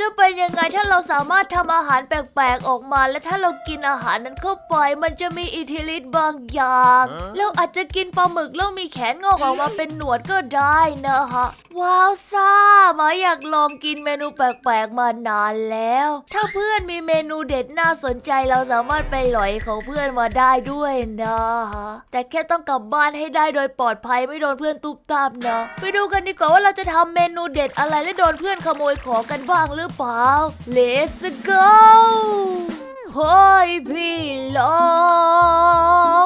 จะเป็นยังไงถ้าเราสามารถทำอาหารแปลกๆออกมา และถ้าเรากินอาหารนั้นเข้าไป มันจะมีอิทธิฤทธิ์บางอย่างเราอาจจะกินปลาหมึกแล้วมีแขนงอกออกมาเป็นหนวดก็ได้นะฮะ ว้าวซ่าหมาอยากลองกินเมนูแปลกๆมานานแล้ว ถ้าเพื่อนมีเมนูเด็ดน่าสนใจเราสามารถไปหลอยของเพื่อนมาได้ด้วยนะฮะแต่แค่ต้องกลับบ้านให้ได้โดยปลอดภัยไม่โดนเพื่อนตุบตามนะไปดูกันดีกว่าว่าเราจะทำเมนูเด็ดอะไรและโดนเพื่อนขโมยของกันบ้างหรือเปล่า Let's go เฮ้ยพี่ล็อ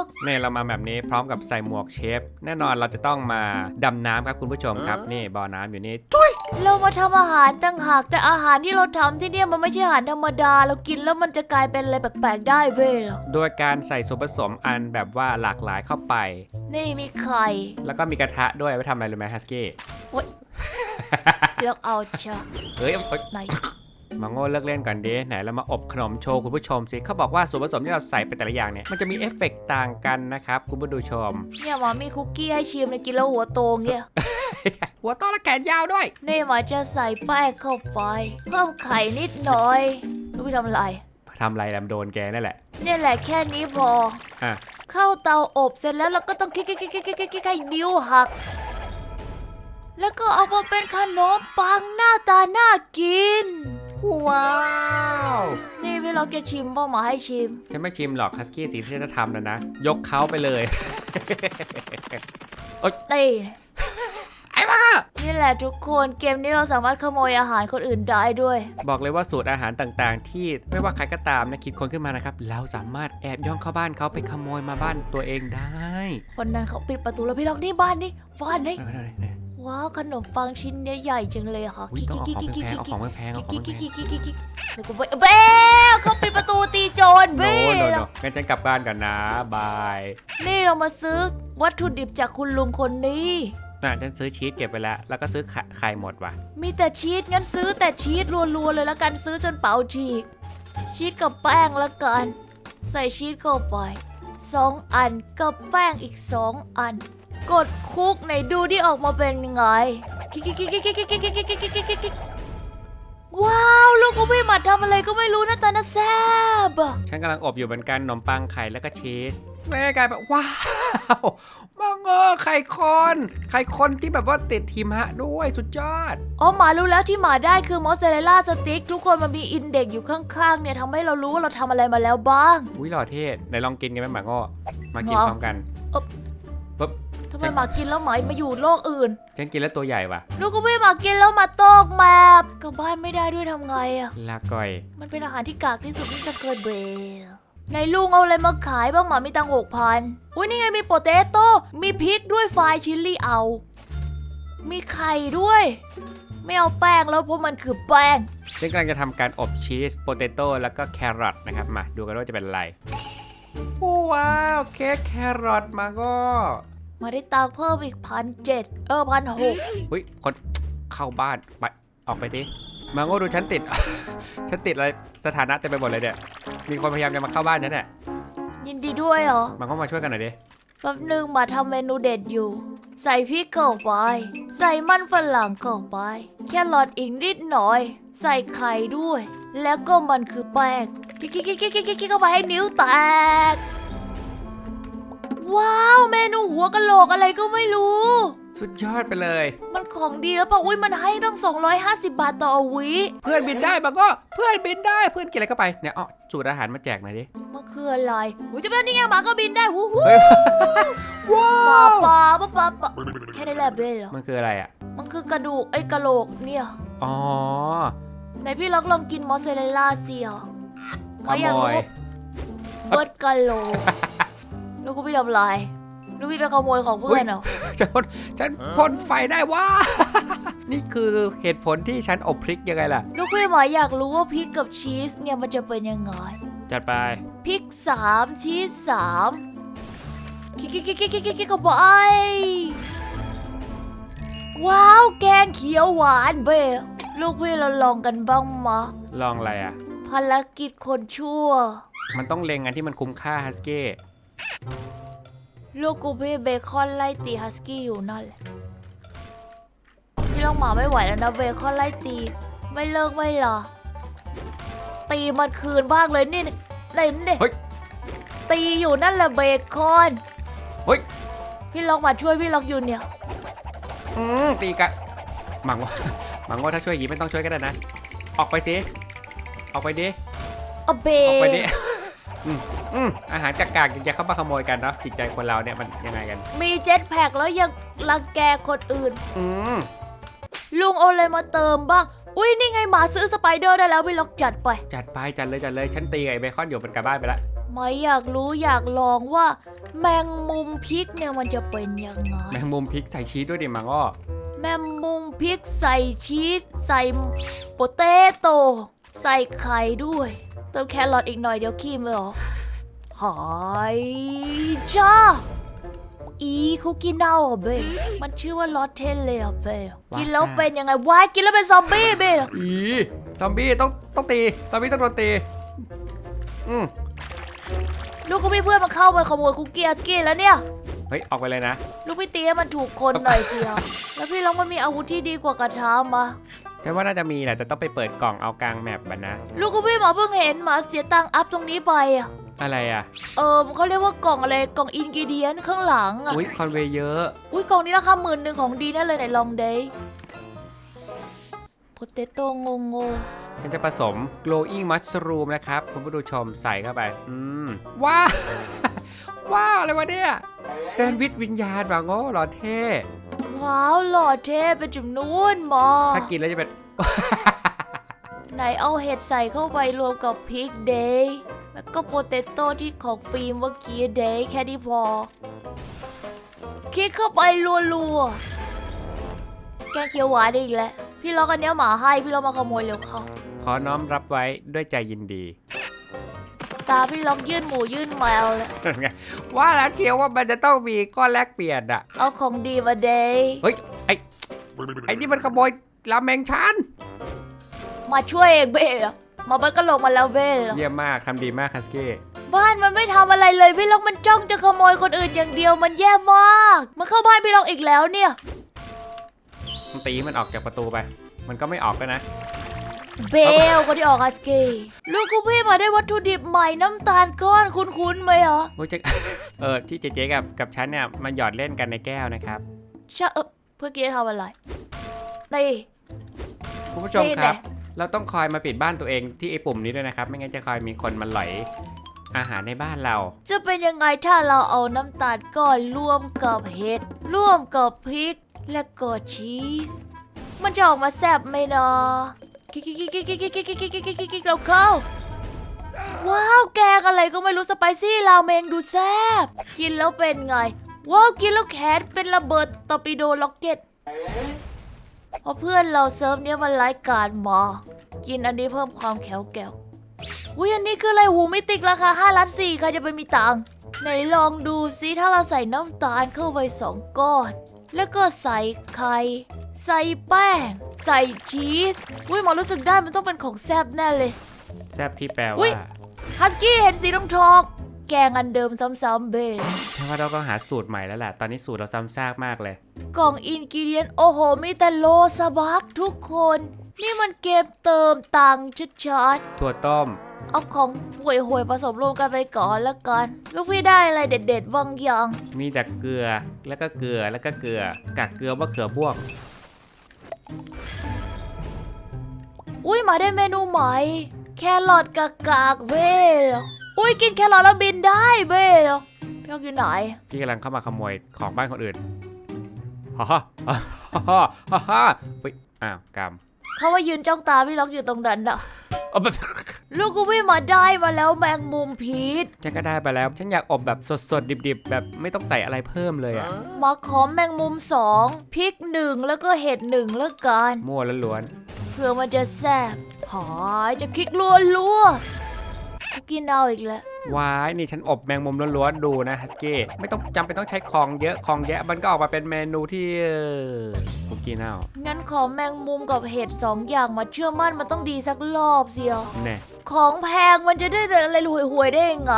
กนี่เรามาแบบนี้พร้อมกับใส่หมวกเชฟ แน่นอนเราจะต้องมาดำน้ำครับคุณผู้ชมครับ นี่บ่อน้ำอยู่นี่จุ๊ยเรามาทำอาหารตั้งหากแต่อาหารที่เราทำที่เนี่ยมันไม่ใช่อาหารธรรมดา เรากินแล้วมันจะกลายเป็นอะไรแปลกๆได้เว้ยเหรอโดยการใส่ส่วนผสมอันแบบว่าหลากหลายเข้าไป นี่มีไข่ แล้วก็มีกระทะด้วยไว้ทำอะไรรู้ไหมฮัสกี้ เลือกเอาชะเฮ้ยเอ้ยไหนมาโง่เลิกเล่นก่อนดิไหนเรามาอบขนมโชว์คุณผู้ชมสิเขาบอกว่าส่วนผสมที่เราใส่ไปแต่ละอย่างเนี่ยมันจะมีเอฟเฟกต์ต่างกันนะครับคุณผู้ดูชม เนี่ยหมามีคุกกี้ให้ชิมในกินแล้วหัวโตเงี้ย หัวโตและแขนยาวด้วย นี่หมาจะใส่แป้งเข้าไป เพิ่มไข่นิดหน่อยรู้ไปทำอะไร ทำอะไรลำโดนแกนั่นแหละเนี่ยแหละแค่นี้พอ อะเข้าเตาอบเสร็จแล้วเราก็ต้องคลิกคลิกคลิกคลิกคลิกคลิกให้นิ้วหัก แล้วก็เอามาเป็นขนมปังหน้าตาน่ากิน ว้าว นี่พี่ล็อกจะชิมเปล่าหมาให้ชิม จะไม่ชิมหรอกฮัสกี้สิ่งที่จะทำนะนะ ยกเขาไปเลยนี่ไอ้บ้า นี่แหละทุกคนเกมนี้เราสามารถขโมยอาหารคนอื่นได้ด้วย บอกเลยว่าสูตรอาหารต่างๆ ที่ไม่ว่าใครก็ตามนะคิดคนขึ้นมานะครับเราสามารถแอบย่องเข้าบ้านเขาไปขโมยมาบ้านตัวเองได้คนนั้นเขาปิดประตูแล้วพี่ล็อกนี่บ้านนี่บ้านนี่ไหนๆๆ ว้าวขนมปังชิ้นเนี้ยใหญ่จังเลยค่ะๆอุ๊ยต้องเอาของแพงๆเอาของแพงๆเอาของกิ๊กแพกิ๊กงกิ๊กกิ๊กกิ๊กเดี๋ยวกูไปเบลเขาปิดประตูตีโจรๆเบโนโนลโนงั้นฉันกลับบ้านกันนะบายนี่เรามาซื้อวัตถุดิบจากคุณลุงคนนี้น่ะฉันซื้อชีสเก็บไปแล้ว แล้วก็ซื้อไข่ไข่หมดว่ะ มีแต่ชีสงั้นซื้อแต่ชีสรัวๆเลยแล้วกันซื้อจนเป๋าฉีก ชีสกับแป้งละกัน ใส่ชีสเข้าไปสองอันกับแป้งอีกสองอัน กดคุกไหนดูที่ออกมาเป็นยังไงว้าวลูกก็ไม่มาทำอะไรก็ไม่รู้นะตานะแซบฉันกำลังอบอยู่เหมือนกันขนมปังไข่แล้วก็ชีสแม่กายแบบว้าวมังเออไข่คอนไข่คอนที่แบบว่าติดทีมฮะด้วยสุดยอดอ๋อหมารู้แล้วที่หมาได้คือมอสซาเรลล่าสติ๊กทุกคนมันมีอินเด็กอยู่ข้างๆเนี่ยทำให้เรารู้ว่าเราทำอะไรมาแล้วบ้าง อุ้ยหล่อเทศไหนลองกินกันไหมหมาง้อมากินพร้อมกัน ทำไมหมากินแล้วหมามาอยู่โลกอื่นฉันกินแล้วตัวใหญ่ว่ะลูกก็ไม่หมากินแล้วมาตกแมปกลับบ้านไม่ได้ด้วยทำไงอะลาก่อย มันเป็นอาหารที่กากที่สุดที่จะเคยเบลในลุงเอาอะไรมาขายบ้างหมามีตังหกพันอุ้ยนี่ไงมีโปเตโต้มีพริกด้วยไฟล์ชิลลี่เอา มีไข่ด้วย ไม่เอาแป้งแล้วเพราะมันคือแป้งฉันกำลังจะทำการอบชีสโปเตโต้แล้วก็แครอทนะครับมาดูกันว่าจะเป็นอะไรว้าวเค้กแครอทมาก็ มาได้ตังค์เพิ่มอีกพันเจ็ดเออพันหกอุ้ยคนเข้าบ้านไปออกไปดิมาโง่ดูฉันติด ฉันติดอะไรสถานะเต็มไปหมดเลยเนี่ยมีคนพยายามจะมาเข้าบ้านฉันเนี่ยยินดีด้วยเหรอมาก็มาช่วยกันหน่อยดิแป๊บนึงมาทำเมนูเด็ดอยู่ ใส่พริกเข้าไป ใส่มันฝรั่งเข้าไป แค่รอทอีกนิดหน่อย ใส่ไข่ด้วย แล้วก็มันคือแป้งกิ๊กกิ๊กกิ๊กกิ๊กกิ๊กกิ๊กเข้าไปให้นิ้วแตก ว้าวเมนูหัวกะโหลกอะไรก็ไม่รู้ สุดยอดไปเลย มันของดีแล้วปะอุ้ยมันให้ตั้ง250 บาทต่อวิเพื่อนบินได้มาก็เพื่อนบินได้เพื่อนกินอะไรก็ไปเนี่ยเอาสูตรอาหารมาแจกหน่อยดิมันคืออะไรอุ้ยจะเป็นนี่ไงหมาก็บินได้หูหูเฮ้ยว้าปลาวปลาปลาปลาปลามันแค่ได้แหละเบลเหรอมันคืออะไรอะมันคือกระดูกไอ้ยกะโหลกเนี่ยอ๋อไหนพี่ล็อกลองกินมอสซาเรลล่าสิอะขไม่อยากโมรู้ยเบิร์ดกะโหลก ลูกกูพี่ทำลายลูกพี่ไปขโมยของเพื่อนเหรอฉันพ่นฉันพ่นไฟได้ว้านี่คือเหตุผลที่ฉันอบพริกยังไงล่ะ ลูกพี่หมายอยากรู้ว่าพริกกับชีสเนี่ยมันจะเป็นยังไง จัดไป พริกสามชีสสามคิกคิกคิกคิกคิกคิกเข้าไปว้าว แกงเขียวหวานเบ้ลูกพี่เราลองกันบ้างมะ ลองอะไรอะ ภารกิจคนชั่ว มันต้องเล็งอันที่มันคุ้มค่าฮัสกี้ ลูกกูพี่เบคอนไล่ตีฮัสกี้อยู่นั่นแหละ พี่ลองหมาไม่ไหวแล้วนะเบคอนไล่ตี ไม่เลิกไม่หรอ ตีมันคืนบ้างเลยนี่เล่นเด็เฮ้ยตีอยู่นั่นแหละเบคอนเฮ้ยพี่ลองมาช่วยพี่ลองอยู่เนี่ย อืมตีกันหมังว่าหมังว่าถ้าช่วยอย่างนี้ไม่ต้องช่วยก็ได้นะ ออกไปสิ ออกไปดิเอาเบออกไปดิ อืมอืมอาหารจากกากจะเข้ามาขโมยกันเนาะจิตใจคนเราเนี่ยมันยังไงกัน มีเจ็ตแพ็กแล้วยังรังแกคนอื่น อืมลุงเอาอะไรมาเติมบ้าง อุ้ยนี่ไงหมาซื้อสไปเดอร์ได้แล้วพี่ล็อกจัดไป จัดไปจัดเลยจัดเลยฉันตีไอ้เบคอนอยู่บนกลับบ้านไปละไม่อยากรู้อยากลองว่า แมงมุมพริกเนี่ยมันจะเป็นยังไง แมงมุมพริกใส่ชีสด้วยดิหมังอ้อแมงมุมพริกใส่ชีสใส่โปเตโต้ใส่ไข่ด้วย เติมแครอทอีกหน่อยเดี๋ยวขี้ไม่ออกหายจ้าอีคุกกี้เน่าอะเบมันชื่อว่าลอตเทนเลยอะเบกินแล้วเป็นยังไงวายกินแล้วเป็นซอมบี้เบอีซอมบี้ต้องต้องตีซอมบี้ต้องโดนตีอืมลูกก็พี่เพื่อนมันเข้ามาขโมยคุกกี้อาสกี้แล้วเนี่ยเฮ้ยออกไปเลยนะ ลูกพี่ตีให้มันถูกคนหน่อยสิครับแล้วพี่ลองมันมีอาวุธที่ดีกว่ากระทะมา ฉันว่าน่าจะมีแหละแต่ต้องไปเปิดกล่องเอากลางแมปบันนะ ลูกก็พี่หมาเพิ่งเห็นหมาเสียตังค์อัพตรงนี้ไปอะอะไรอะเออเขาเรียกว่ากล่องอะไรกล่องอินกิเดียนข้างหลังอะอุ้ยคอนเวย์เยอะอุ้ยกล่องนี้ราคาหมื่นหนึ่งของดีแน่เลยไหนลองเดย์โพเตโต้งงงฉันจะผสม glowing mushroom นะครับ คุณผู้ดูชมใส่เข้าไป อืม ว้าว ว้าว อะไรวะเนี่ย แซนด์วิชวิญญาณบางโง่หรอเท่ ว้าวหล่อเท่เป็นจุดนู้นหมอ ถ้ากินแล้วจะเป็น ไหนเอาเห็ดใส่เข้าไปรวมกับพริกเดย์แล้วก็โปเตโต้ที่ของฟิล์มเมื่อกี้เดย์แค่นี้พอคลิกเข้าไปรัวๆ แกงเขียวหวานอีกแล้ว พี่ล็อกอันเนี้ยหมาให้ พี่ล็อกมาขโมยเร็วเขา ขอน้อมรับไว้ด้วยใจยินดี ตาพี่ล็อกยื่นหมูยื่นแมวเลยว่าแล้วเชียวว่ามันจะต้องมีก้อนแลกเปลี่ยนอะเอาของดีมาเดย์เฮ้ยไอไอนี่มันขโมยราเมงชันมาช่วยเองเบ้เหรอมามันก็ลงมาแล้วเบ้เหรอเยี่ยมมากทำดีมากคัสกี้บ้านมันไม่ทำอะไรเลยพี่ล็อกมันจ้องจะขโมยคนอื่นอย่างเดียวมันแย่มาก มันเข้าบ้านพี่ล็อกอีกแล้วเนี่ยมันตีมันออกจากประตูไป มันก็ไม่ออกกันนะ เบลคนที่ออกฮัสกี้ลูกกูพี่มาได้วัตถุดิบใหม่น้ำตาลก้อนคุ้นๆไหมเหรอโอ้ยจะเออที่เจ๊ๆกับกับฉันเนี่ยมาหยอดเล่นกันในแก้วนะครับชะเออเพื่อกี้ทำอะไรนี่ คุณผู้ชมนี่คแหรับ ละ เราต้องคอยมาปิดบ้านตัวเองที่ไอ้ปุ่มนี้ด้วยนะครับ ไม่งั้นจะคอยมีคนมาหลอยอาหารในบ้านเรา จะเป็นยังไงถ้าเราเอาน้ำตาลก้อนร่วมกับเห็ดร่วมกับพริกและก็ชีส มันจะออกมาแซ่บไหมเนาะ กิ๊กกิ๊กกิ๊กกิ๊กกิ๊กกิ๊กกิ๊กกิ๊กกิ๊กกิ๊กเราเข้า ว้าว แกงอะไรก็ไม่รู้สไปซี่ราเมงดูแซ่บ กินแล้วเป็นไง ว้าว กินแล้วแขนเป็นระเบิดตอร์ปิโดล็อกเก็ตเพราะเพื่อนเราเซิร์ฟเนี้ยมันไร้การมากินอันนี้เพิ่มความแข็งแกร่งอุ้ยอันนี้คืออะไรหูมิติกราคา5ล้านสี่ใครจะไปมีตังค์ไหนลองดูซิถ้าเราใส่น้ำตาลเข้าไปสองก้อน แล้วก็ใส่ไข่ ใส่แป้ง ใส่ชีสอุ้ยหมอรู้สึกได้มันต้องเป็นของแซบแน่เลย แซบที่แปลอุ๊ว่ายฮัสกี้เห็ดสีทองทองๆแกงอันเดิมซ้ำๆเบฉันว่าเราต้องหาสูตรใหม่แล้วแหละตอนนี้สูตรเราซ้ำซากมากเลย กล่องอินกิเดียนโอ้โห มีแต่โลสบักทุกคน นี่มันเกมเติมตังค์ชัดๆถั่วต้ม เอาของห่วยห่วยๆผสมรวมกันไปก่อนแล้วกัน ลูกพี่ได้อะไรเด็ดๆบางอย่างมีแต่เกลือแล้วก็เกลือแล้วก็เกลือกักเกลือมะเขือบวก อุ้ยมาได้เมนูใหม่ แครอทกากากเบ้เหรออุ้ยกินแครอทแล้วบินได้เบ้เหรอพี่เอาอยู่ไหนที่กำลังเข้ามาขโมยของบ้านคนอื่นฮ่าฮ่าฮ่าฮ่าฮ่าฮ่าเฮ้ยอ้าวกรรม เขามายืนจ้องตาพี่ล็อกอยู่ตรงนั้นอะเอาแบบลูกกูพี่มาได้มาแล้วแมงมุมพีชฉันก็ได้ไปแล้ว ฉันอยากอบแบบสดๆ ดิบๆ แบบไม่ต้องใส่อะไรเพิ่มเลยอะมาขอมแมงมุมสองพริกหนึ่งแล้วก็เห็ดหนึ่งแล้วกันมั่วล้วนเพื่อมันจะแซ่บหายจะคลิกลัวลัวคุ กกี้เน่าอีกแล้วว้ายนี่ฉันอบแมงมุมล้วนๆดูนะฮัสกี้ไม่ต้องจำเป็นต้องใช้ของเยอะของแยะมันก็ออกมาเป็นเมนูที่เอ่อคุกกี้เน่างั้นขอแมงมุมกับเห็ดสองอย่างมาเชื่อมั่นมันต้องดีสักรอบเสียว แน่ของแพงมันจะได้แต่อะไรห่วยๆได้ยังไง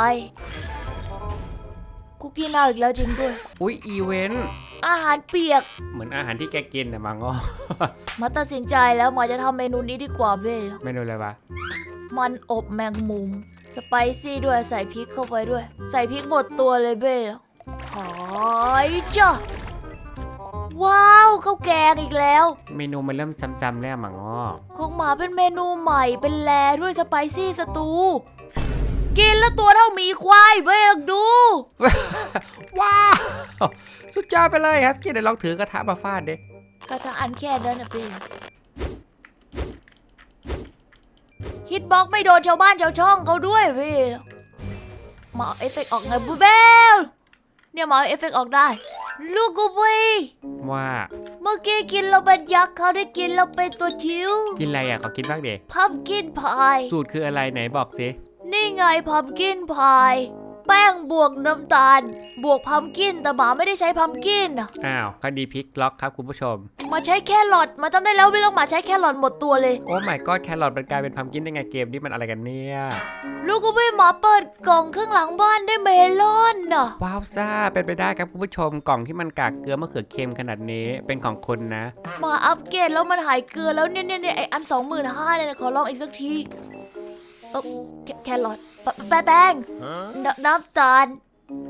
คุกกี้เน่าอีกแล้วจริงด้วย อุ๊ยอีเวนต์อาหารเปียก เหมือนอาหารที่แกกินแต่มังก็มาตัดสินใจแล้วมาจะทำเมนูนี้ดีกว่าเบ้ยเมนูอะไรวะ มันอบแมงมุม สไปซี่ด้วยใส่พริกเข้าไปด้วย ใส่พริกหมดตัวเลยเบ้ยหอยจ้ะว้าวข้าวแกงอีกแล้ว เมนูมันเริ่มซ้ำๆแล้วมังก็ของหมาเป็นเมนูใหม่เป็นแลด้วยสไปซี่สตู กินแล้วตัวเท่าหมีควายเบ้ยดู ว้าวสุดยอดไปเลยฮัสกี้เดี๋ยวลองถือกระทะมาฟาดดิกระทะอันแค่นั้นนะเบ้ย ฮิตบ็อกไม่โดนชาวบ้านชาวช่องเขาด้วยเบ้ยหมาเอาเอฟเฟกต์ออกไงบูเบลเนี่ยหมาเอาเอฟเฟกต์ออกได้ ลูกกูเบ้ยว่าเมื่อกี้กินเราเป็นยักษ์เขาได้กินเราเป็นตัวจิ๋วกินอะไรอะขอกินบ้างเด็พัมกินพาย สูตรคืออะไรไหนบอกสินี่ไงพัมกินพาย แป้งบวกน้ำตาล บวกพัมกินแต่หมาไม่ได้ใช้พัมกินอะอ้าวก็ดีพลิกล็อกครับคุณผู้ชม มาใช้แครอทมาจำได้แล้วไม่ต้องมาใช้แครอทหมดตัวเลย โอ้ my god แครอทมันกลายเป็นพัมกินได้ไงเกมนี้มันอะไรกันเนี่ย ลูกก็ไม่หมาเปิดกล่องข้างหลังบ้านได้เมลอนน่ะว้าวซ่าเป็นไปได้ครับคุณผู้ชมกล่องที่มันกากเกลือมะเขือเค็มขนาดนี้เป็นของคนนะมาอัปเกรดแล้วมันหายเกลือแล้วเนี่ยเนี่ยเนี่ยไออันสองหมื่นห้าเนี่ยขอลองอีกสักที เออแคแครอทปะแป้งแป้งนน้ำตาล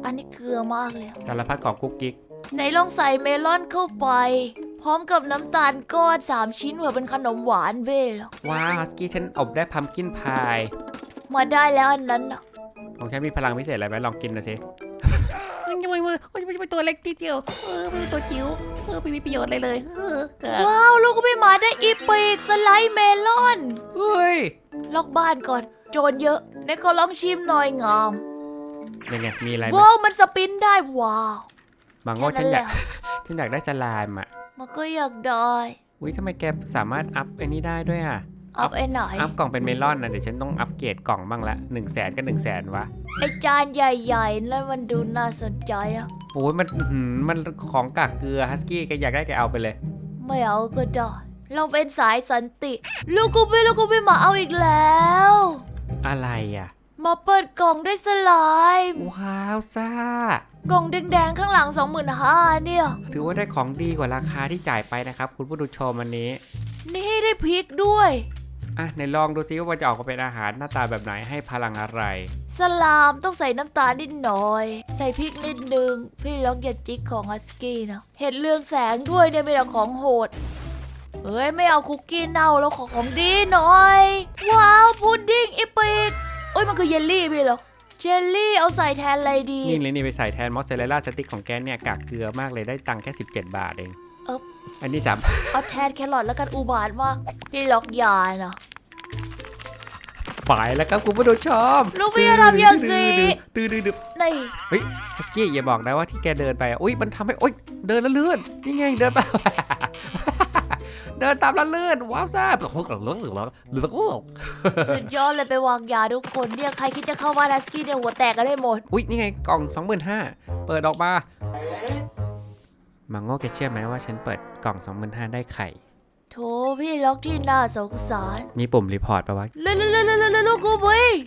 อันนี้เกลือมากเลยสารพัดของกุ๊กกิ๊กไหนลองใส่เมลอนเข้าไป พร้อมกับน้ำตาลก้อนสามชิ้นเหมือนเป็นขนมหวานเบ้ยแล้วว้าวฮัสกี้ฉันอบได้พัมกินพาย มาได้แล้วอันนั้นน่ะของฉันมีพลังพิเศษอะไรไหมลองกินหนะสิ มันจะมันมันจะเป็นตัวเล็กทีเดียว เออมันเป็นตัวจิ๋ว เออไม่มีประโยชน์อะไรเลย เออเกิดว้าวลูกก็ไม่มาได้อีปีกสไลด์เมลอน เฮ้ยล็อกบ้านก่อน โจรเยอะไหนขอลองชิมหน่อยงามยังไงมีอะไรไหมว้าวมันสปินได้ว้าวมังโง่แค่ฉันอยากฉันอยากได้สลามอะมันก็อยากได้อุ้ยทำไมแกสามารถอัพไอ้นี้ได้ด้วยอะ อาไอ้ไหนอัพกล่องเป็นเมลอนนะเดี๋ยวฉันต้องอัพเกรดกล่องบ้างละหนึ่งแสนก็หนึ่งแสนวะไอ้จานใหญ่ๆนั่นมันดูน่าสนใจนะโอ้ยมันอื้อหือมันของกากเกลือฮัสกี้แกอยากได้แกเอาไปเลย ไม่เอาก็ได้เราเป็นสายสันติ ลูกกูไม่ลูกกูไม่มาเอาอีกแล้ว อะไรอะ มาเปิดกล่องด้วยสไลม์ว้าวซ่า กล่องแดงๆข้างหลัง 25,000เนี่ย ถือว่าได้ของดีกว่าราคาที่จ่ายไปนะครับ คุณผู้ดูชมวันนี้ นี่ได้พริกด้วย อะในลองดูซิว่ามันจะออกมาเป็นอาหารหน้าตาแบบไหนให้พลังอะไร สลามต้องใส่น้ำตาลนิดหน่อย ใส่พริกนิดนึง พี่ล็อกอย่าจิกของฮัสกี้นะ เห็ดเรืองแสงด้วยเนี่ยไม่เอาของโหด เอ้ยไม่เอาคุกกี้เน่าแล้วขอของดีหน่อย ว้าวพุดดิ้งอีปิกเอ้ยมันคือเยลลี่พี่เหรอ เจลลี่เอาใส่แทนอะไรดี นี่เลยนี่ไปใส่แทนมอสซาเรลล่าสติ๊กของแกเนี่ยกากเกลือมากเลยได้ตังค์แค่ 17 บาทเอง เอ๊บ อันนี้สามเอาแทนแครอทแล้วกันอุบาทมากพี่ล็อกอยานะไปแล้วครับคุณผู้ดูชมลูกพี่จะทำอย่างนี้ ตื้อดื้อดื้อนี่เฮ้ยฮัสกี้อย่าบอกนะว่าที่แกเดินไปอะอุ้ยมันทำให้โอ๊ยเดินแล้วเลื่อนนี่ไงเดินไป เดินตามแล้วเลื่อนว้าวซ่าหรือหรือหรือหรือหรือสุดยอดเลยไปวางยาทุกคนเนี่ยใครคิดจะเข้าบ้านฮัสกี้เนี่ยหัวแตกกันได้หมด อุ้ยนี่ไงกล่อง 25,000เปิดออกมา มังโง่แกเชื่อไหมว่าฉันเปิดกล่อง25,000ได้ไข่ โถพี่ล็อกที่น่าสงสารมีปุ่มรีพอร์ตปะวะเร็วเร็วเร็วเร็วเร็วลูกกูไป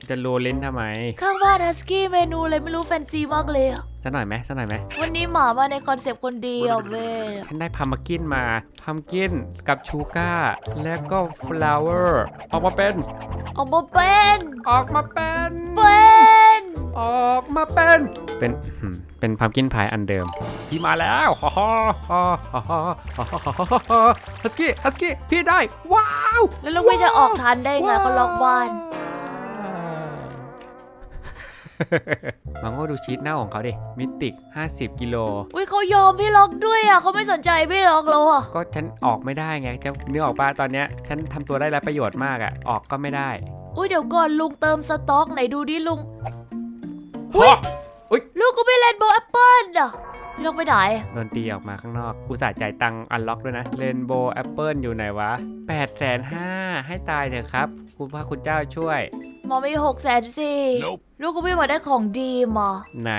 จะรูลิ้นทำไม ข้างบ้านฮัสกี้เมนูอะไรไม่รู้แฟนซีมากเลยอะสักหน่อยไหมสักหน่อยไหม วันนี้หมามาในคอนเซปต์คนเดียวเว้ยฉันได้พัมกินมาพัมกินกับชูก้า แล้วก็ฟลาวเวอร์ออกมาเป็น ออกมาเป็น ออกมาเป็น เป็น ออกมาเป็น เป็นหืมเป็นพัมกินพายอันเดิมพี่มาแล้วฮ่าฮ่าฮ่าฮ่าฮ่าฮ่าฮ่าฮัสกี้ฮัสกี้พี่ได้ ว้าวแล้วลูกพี่จะออกทันได้ไงเขาล็อกบ้านมังโง่ดูชีตเน่าของเขาดิ มิติก 50 กิโล อุ้ยเขายอมพี่ล็อกด้วยอะเขาไม่สนใจพี่ล็อกแล้วอะก็ฉันออกไม่ได้ไงจะนึกออกปะตอนเนี้ย ฉันทำตัวได้แล้วประโยชน์มากอะออกก็ไม่ได้ อุ้ยเดี๋ยวก่อนลุงเติมสต็อกไหนดูดิลุง อุ๊ย ลูกก็ไม่เล่นโบว์แอปเปิลอะพี่ลงไปไหนโดนตีออกมาข้างนอก อุตส่าห์จ่ายตังค์อันล็อกด้วยนะเรนโบว์แอปเปิลอยู่ไหนวะ8ปดแสนห้าให้ตายเถอะครับ คุณพระคุณเจ้าช่วย หมอมีหกแสนสี่ Nope ลูกก็พี่มาได้ของดีมาไหน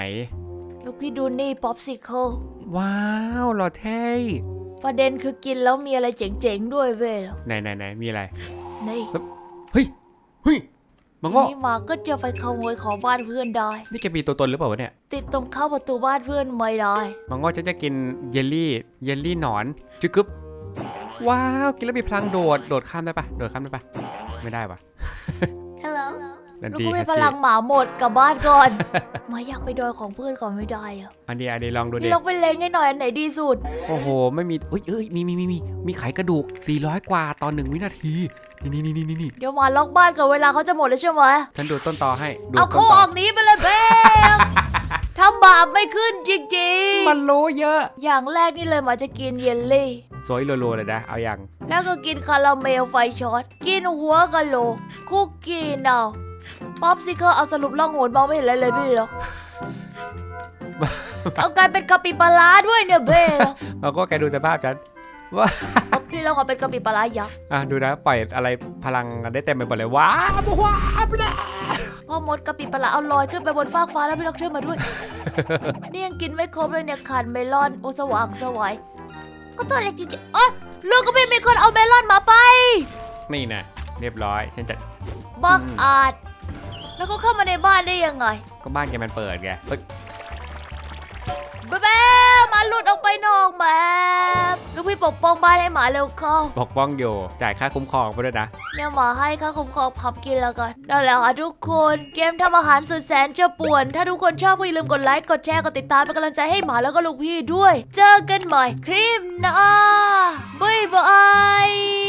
ลูกพี่ดูนี่ป๊อปซิเคิลว้าวหล่อเท่ประเด็นคือกินแล้วมีอะไรเจ๋งๆด้วยเว้ยไหนไหนไหนมีอะไร นี่เฮ้ย เฮ้ย มังทีก็นี่มาก็จะไปขโมยของบ้านเพื่อนได้ นี่แกมีตัวตนหรือเปล่าวะเนี่ยติดตรงเข้าประตูบ้านเพื่อนไม่ได้ มังก็ฉันจะกินเยลลี่เยลลี่หนอนจึกกึบว้าวกินแล้วมีพลังโดดโดดข้ามได้ปะโดดข้ามได้ปะไม่ได้ปะ Hello นันลูกดีก็ฮัมีสพกี้ลังหมาหมดกลับบ้านก่อนมาอยากไปดอยของเพื่อนก่อนไม่ได้อะอันนี้อันนี้ลองดูดิพี่ลองไปเล็งให้หน่อยอันไหนดีสุด โอ้โห ไม่มีเอ้ยเอ้ยมีมีมีมีมีไขกระดูก 400 กว่าต่อหนึ่งวินาที นี่นี่นี่นี่นี่เดี๋ยวมาล็อกบ้านก่อนเวลาเขาจะหมดแล้วใช่ไหมฉันดูดต้นตอให้ ดูเอาต้เขานอตออกหนี้ไปเลยเบลทำบาปไม่ขึ้นจริงมันรู้เยอะ ๆ อย่างแรกนี่เลยหมาจะกินเยลลี่ สวยรัวๆเลยนะ เอาอย่างแล้วก็กินคาราเมลไฟช็อต กินหัวกะโหลกคุกกี้เนา ป๊อปซิเคิลเอาสรุปล่องหนมองไม่เห็นอะไรเลยพี่เหรอเอากลายเป็นกะปิปลาร้าด้วยเนี่ยเบลแล้วก็แกดูสภาพฉันว่าเอาพี่ลองเอาเป็นกะปิปลาร้ายักษ์อะดูนะปล่อยอะไรพลังได้เต็มไปหมดเลยว้าวว้าวพ่อมดกะปิปลาร้าเอาลอยขึ้นไปบนฟากฟ้าแล้วพี่ลองช่วยมาด้วยนี่ยังกินไม่ครบเลยเนี่ยขาดเมลอนโอสว่างสวายก็ตัวเล็กจริงๆเอ้ยลูกก็ไม่มีคนเอาเมลอนมาไปนี่นะเรียบร้อยฉันจะบักอาจ แล้วก็เข้ามาในบ้านได้ยังไงก็บ้านแกมันเปิดไงเฮ้ยเบเบ้หมาหลุดออกไปนอกแมปลูกพี่ปกป้องบ้านให้หมาเร็วเข้าปกป้องอยู่จ่ายค่าคุ้มครองไปด้วยนะ เนี่ยหมาให้ค่าคุ้มครองขับกินแล้วกันนั่นแหละค่ะทุกคนเกมทำอาหารสุดแสนจะป่วน ถ้าทุกคนชอบก็อย่าลืมกดไลค์กดแชร์กดติดตามเป็นกำลังใจให้หมาแล้วก็ลูกพี่ด้วย เจอกันใหม่คลิปหน้าบ๊ายบาย